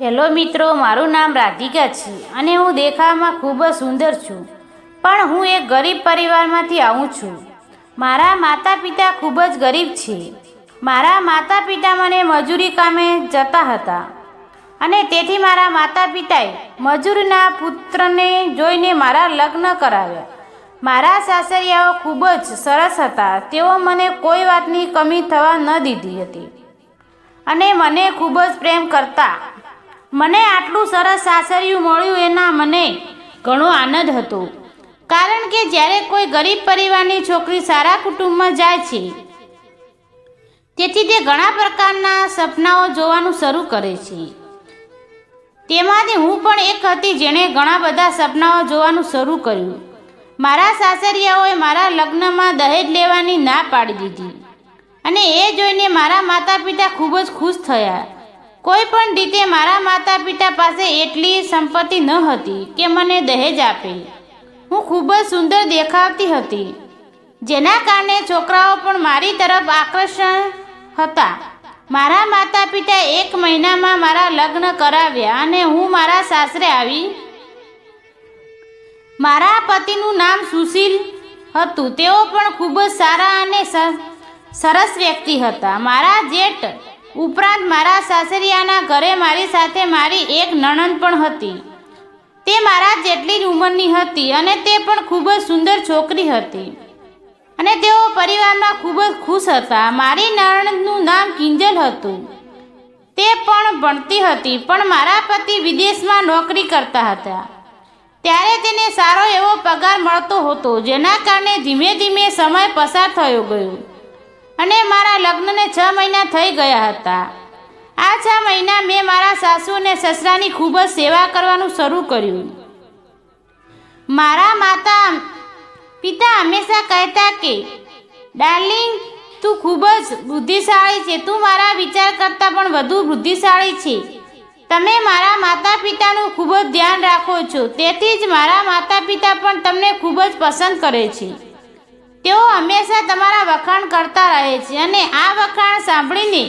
Hello મિત્રો, મારું નામ રાધિકા છે અને હું દેખાવમાં ખૂબ જ સુંદર છું, પણ હું એક ગરીબ પરિવારમાંથી આવું છું. મારા માતા પિતા ખૂબ જ ગરીબ છે. મારા માતા પિતા મને મજૂરી કામે જતા હતા અને તેથી મારા માતા પિતાએ મજૂરના પુત્રને જોઈને મારા લગ્ન કરાવ્યા. મારા સાસરિયાઓ ખૂબ જ સરસ હતા, તેઓ મને કોઈ વાતની કમી થવા ન દીધી હતી અને મને ખૂબ જ પ્રેમ કરતા મને આટલું સરસ સાસરિયું મળ્યું એના મને ઘણો આનંદ હતો. કારણ કે જ્યારે કોઈ ગરીબ પરિવારની છોકરી સારા કુટુંબમાં જાય છે, તેથી તે ઘણા પ્રકારના સપનાઓ જોવાનું શરૂ કરે છે. તેમાંથી હું પણ એક હતી જેણે ઘણા બધા સપનાઓ જોવાનું શરૂ કર્યું. મારા સાસરિયાઓએ મારા લગ્નમાં દહેજ લેવાની ના પાડી દીધી. અને એ જોઈને મારા માતા પિતા ખૂબ જ ખુશ થયા. કોઈ પણ રીતે મારા માતા પિતા પાસે એટલી સંપત્તિ ન હતી કે મને દહેજ આપે. હું ખૂબ જ સુંદર દેખાતી હતી. જેના કારણે છોકરાઓ પણ મારી તરફ આકર્ષણ હતા. મારા માતા પિતા એક મહિનામાં મારા લગ્ન કરાવ્યા અને હું મારા સાસરે આવી. મારા પતિનું નામ સુશીલ હતું. તેઓ પણ ખૂબ જ સારા અને સરસ વ્યક્તિ હતા. મારા જેઠ ઉપરાંત મારા સાસરિયાના ઘરે મારી સાથે મારી એક નણંદ પણ હતી. તે મારા જેટલી જ ઉંમરની હતી અને તે પણ ખૂબ જ સુંદર છોકરી હતી. અને તેઓ પરિવારમાં ખૂબ જ ખુશ હતા. મારી નણંદનું નામ કિંજલ હતું. તે પણ ભણતી હતી, પણ મારા પતિ વિદેશમાં નોકરી કરતા હતા. ત્યારે તેને સારો એવો પગાર મળતો હતો, જેના કારણે ધીમે ધીમે સમય પસાર થયો ગયો. અને મારા લગ્નને છ મહિના થઈ ગયા હતા. આ છ મહિના મેં મારા સાસુ અને સસરાની ખૂબ જ સેવા કરવાનું શરૂ કર્યું. મારા માતા પિતા હંમેશા કહેતા કે ડાર્લિંગ તું ખૂબ જ બુદ્ધિશાળી છે. તું મારા વિચાર કરતાં પણ વધુ બુદ્ધિશાળી છે. તમે મારા માતા પિતાનું ખૂબ જ ધ્યાન રાખો છો. તેથી જ મારા માતા પિતા પણ તમને ખૂબ જ પસંદ કરે છે. તેઓ હંમેશા તમારા વખાણ કરતા રહે છે અને આ વખાણ સાંભળીને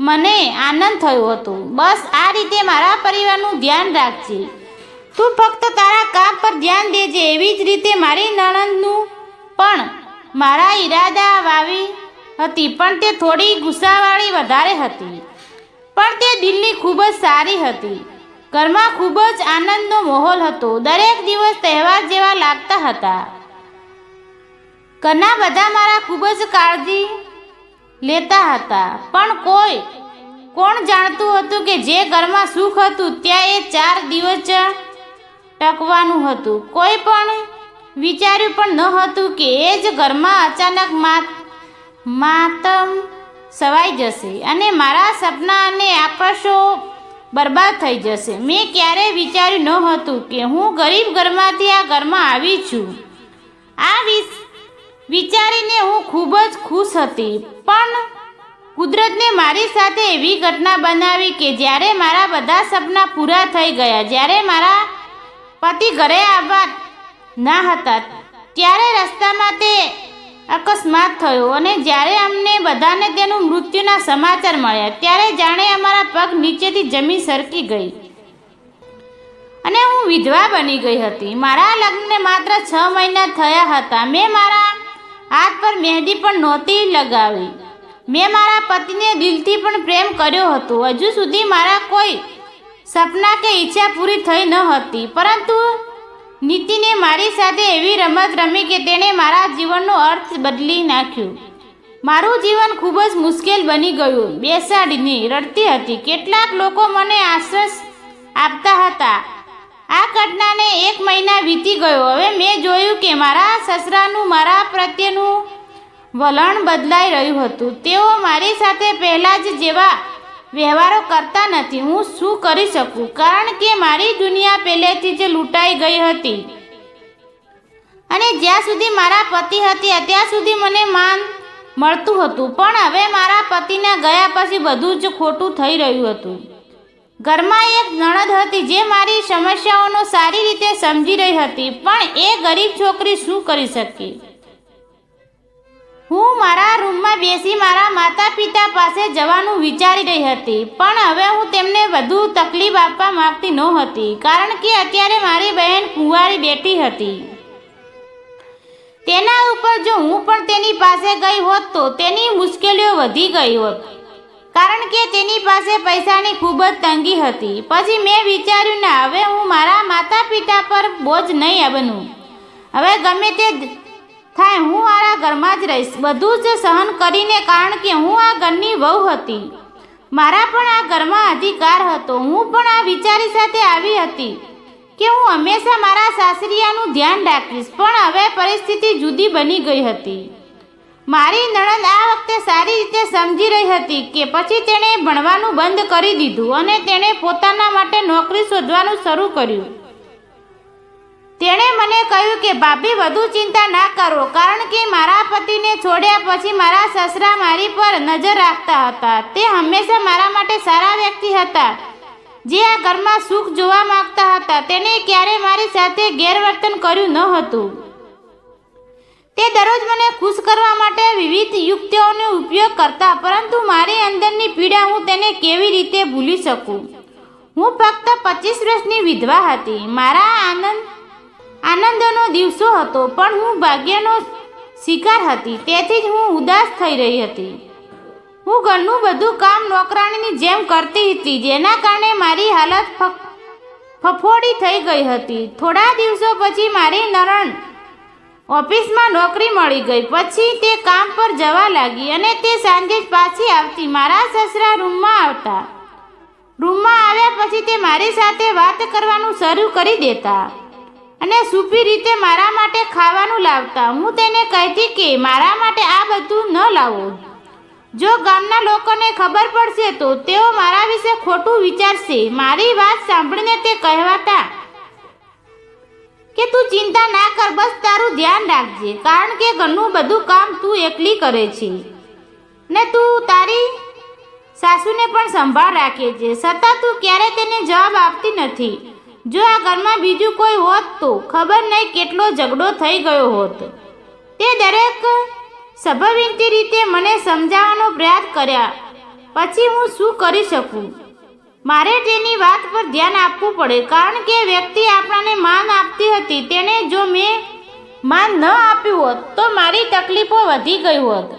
મને આનંદ થયો હતો. બસ આ રીતે મારા પરિવારનું ધ્યાન રાખજે. તું ફક્ત તારા કામ પર ધ્યાન દેજે. એવી જ રીતે મારી નણંદનું પણ મારા ઈરાદા વાવી હતી, પણ તે થોડી ગુસ્સાવાળી વધારે હતી. પણ તે દિલની ખૂબ જ સારી હતી. ઘરમાં ખૂબ જ આનંદનો માહોલ હતો. દરેક દિવસ તહેવાર જેવા લાગતા હતા. ઘરના બધા મારા ખૂબ જ કાળજી લેતા હતા. પણ કોઈ, કોણ જાણતું હતું કે જે ઘરમાં સુખ હતું ત્યાં એ ચાર દિવસ ટકવાનું હતું. કોઈ પણ વિચાર્યું પણ ન હતું કે એ જ ઘરમાં અચાનક માત, માતમ સવાઈ જશે અને મારા સપના અને આકર્ષો બરબાદ થઈ જશે. મેં ક્યારેય વિચાર્યું ન હતું કે હું ગરીબ ઘરમાંથી આ ઘરમાં આવી છું. આ વિસ વિચારીને હું ખૂબ જ ખુશ હતી. પણ કુદરતને મારી સાથે એવી ઘટના બનાવી કે જ્યારે મારા બધા સપના પૂરા થઈ ગયા, જ્યારે મારા પતિ ઘરે આવવા ના હતા, ત્યારે રસ્તામાં તે અકસ્માત થયો અને જ્યારે અમને બધાને તેનું મૃત્યુના સમાચાર મળ્યા, ત્યારે જાણે અમારા પગ નીચેથી જમીન સરકી ગઈ અને હું વિધવા બની ગઈ હતી. મારા લગ્નને માત્ર છ મહિના થયા હતા. મેં મારા હાથ પર મહેંદી પણ નહોતી લગાવી. મેં મારા પતિને દિલથી પણ પ્રેમ કર્યો હતો. હજુ સુધી મારા કોઈ સપના કે ઈચ્છા પૂરી થઈ ન હતી. પરંતુ નીતિને મારી સાથે એવી રમત રમી કે તેણે મારા જીવનનો અર્થ બદલી નાખ્યો. મારું જીવન ખૂબ જ મુશ્કેલ બની ગયું. બેસાડીને રડતી હતી. કેટલાક લોકો મને આશ્વાસ આપતા હતા. આ ઘટનાને એક મહિના વીતી ગયો. હવે મેં જોયું કે મારા સસરાનું મારા પ્રત્યેનું વલણ બદલાઈ રહ્યું હતું. તેઓ મારી સાથે પહેલાં જ જેવા વ્યવહારો કરતા નથી. હું શું કરી શકું? કારણ કે મારી દુનિયા પહેલેથી જ લૂંટાઈ ગઈ હતી. અને જ્યાં સુધી મારા પતિ હતી ત્યાં સુધી મને માન મળતું હતું. પણ હવે મારા પતિના ગયા પછી બધું જ ખોટું થઈ રહ્યું હતું. ઘરમાં એક નણદ હતી જે મારી સમસ્યાઓનો સારી રીતે સમજી રહી હતી, પણ એ ગરીબ છોકરી શું કરી શકી? હું મારા રૂમમાં બેસી મારા માતા પિતા પાસે જવાનું વિચારી રહી હતી, પણ હવે હું તેમને વધુ તકલીફ આપવા માગતી નહોતી, કારણ કે અત્યારે મારી બહેન કુંવારી બેઠી હતી. તેના ઉપર જો હું પણ તેની પાસે ગઈ હોત તો તેની મુશ્કેલીઓ વધી ગઈ હોત. કારણ કે તેની પાસે પૈસાની ખૂબ જ તંગી હતી. પછી મેં વિચાર્યું, ના, હવે હું મારા માતા પિતા પર બોજ નહીં બનું. હવે ગમે તે થાય, હું મારા ઘરમાં જ રહીશ. બધું જ સહન કરીને, કારણ કે હું આ ઘરની વહુ હતી. મારા પણ આ ઘરમાં અધિકાર હતો. હું પણ આ વિચારી સાથે આવી હતી કે હું હંમેશા મારા સાસરિયાનું ધ્યાન રાખીશ. પણ હવે પરિસ્થિતિ જુદી બની ગઈ હતી. મારી નણંદ આ વખતે સારી રીતે સમજી રહી હતી કે પછી તેણે ભણવાનું બંધ કરી દીધું અને તેણે પોતાના માટે નોકરી શોધવાનું શરૂ કર્યું. તેણે મને કહ્યું કે, ભાભી, વધુ ચિંતા ના કરો, કારણ કે મારા પતિને છોડ્યા પછી મારા સસરા મારી પર નજર રાખતા હતા. તે હંમેશા મારા માટે સારા વ્યક્તિ હતા. જે આ ઘરમાં સુખ જોવા માંગતા હતા, તેને ક્યારેય મારી સાથે ગેરવર્તન કર્યું ન હતું. તે દરરોજ મને ખુશ કરવા માટે વિવિધ યુક્તિઓનો ઉપયોગ કરતા, પરંતુ મારી અંદરની પીડા હું તેને કેવી રીતે ભૂલી શકું? હું ફક્ત પચીસ વર્ષની વિધવા હતી. મારા આનંદ, આનંદનો દિવસો હતો, પણ હું ભાગ્યનો શિકાર હતી. તેથી જ હું ઉદાસ થઈ રહી હતી. હું ઘરનું બધું કામ નોકરાણીની જેમ કરતી હતી, જેના કારણે મારી હાલત ફફોડી થઈ ગઈ હતી. થોડા દિવસો પછી મારી નરણ ઓફિસમાં નોકરી મળી ગઈ. પછી તે કામ પર જવા લાગી અને તે સાંજે પાછી આવતી મારા સસરા રૂમમાં આવતા. રૂમમાં આવ્યા પછી તે મારી સાથે વાત કરવાનું શરૂ કરી દેતા અને સૂપી રીતે મારા માટે ખાવાનું લાવતા. હું તેને કહેતી કે મારા માટે આ બધું ન લાવો. જો ગામના લોકોને ખબર પડશે તો તેઓ મારા વિશે ખોટું વિચારશે. મારી વાત સાંભળીને તે કહેવાતા કે તું ચિંતા ના કર, બસ તારું ધ્યાન રાખજે, કારણ કે ઘરનું બધું કામ તું એકલી કરે છે. ને તું તારી સાસુને પણ સંભાળ રાખે છે છતાં તું ક્યારે તેને જવાબ આપતી નથી. જો આ ઘરમાં બીજું કોઈ હોત તો ખબર નહીં કેટલો ઝઘડો થઈ ગયો હોત. તે દરેક સ્વાભાવિક રીતે મને સમજાવવાનો પ્રયાસ કર્યા. પછી હું શું કરી શકું? મારે તેની વાત પર ધ્યાન આપવું પડે, કારણ કે વ્યક્તિ આપણને માન આપતી હતી, તેને જો મેં માન ન આપ્યું હોત, તો મારી તકલીફો વધી ગઈ હોત.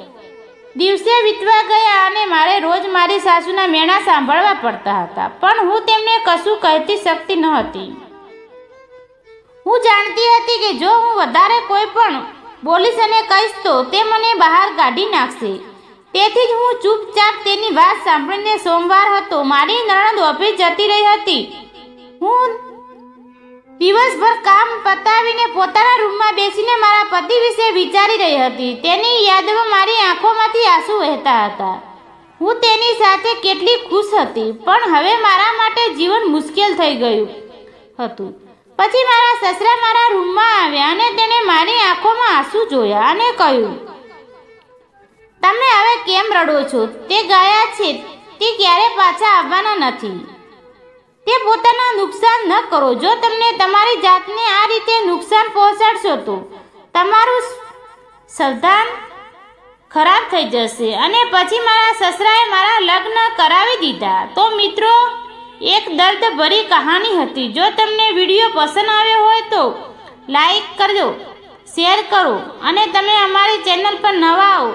દિવસે વીતવા ગયા અને મારે રોજ મારી સાસુના મેણા સાંભળવા પડતા હતા, પણ હું તેમને કશું કહેતી શકતી ન હતી. હું જાણતી હતી કે જો હું વધારે કોઈ પણ બોલીશ અને કહીશ તો તે મને બહાર કાઢી નાખશે. તેથી જ હું ચૂપચાપ તેની વાત સાંભળીને સોમવાર હતો. મારી નણંદ ઓફિસ જતી રહી હતી. હું દિવસભર કામ પતાવીને પોતાના રૂમમાં બેસીને મારા પતિ વિશે વિચારી રહી હતી. તેની યાદમાં મારી આંખોમાંથી આંસુ વહેતા હતા. હું તેની સાથે કેટલી ખુશ હતી, પણ હવે મારા માટે જીવન મુશ્કેલ થઈ ગયું હતું. પછી મારા સસરા મારા રૂમમાં આવ્યા અને તેણે મારી આંખોમાં આંસુ જોયા અને કહ્યું તમે હવે કેમ રડો છો? તે ગયા છે, તે ક્યારે પાછા આવવાના નથી. તે પોતાના નુકસાન ન કરો. જો તમને તમારી જાતને આ રીતે નુકસાન પહોંચાડશો તો તમારું સંતાન ખરાબ થઈ જશે અને પછી મારા સસરાએ મારા લગ્ન કરાવી દીધા. તો મિત્રો, એક દર્દભરી કહાની હતી. જો તમને વીડિયો પસંદ આવ્યો હોય તો લાઈક કરજો, શેર કરો અને તમે અમારી ચેનલ પર નવા આવો.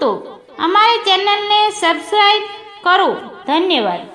તો અમારી ચેનલને સબસ્ક્રાઈબ કરો. ધન્યવાદ.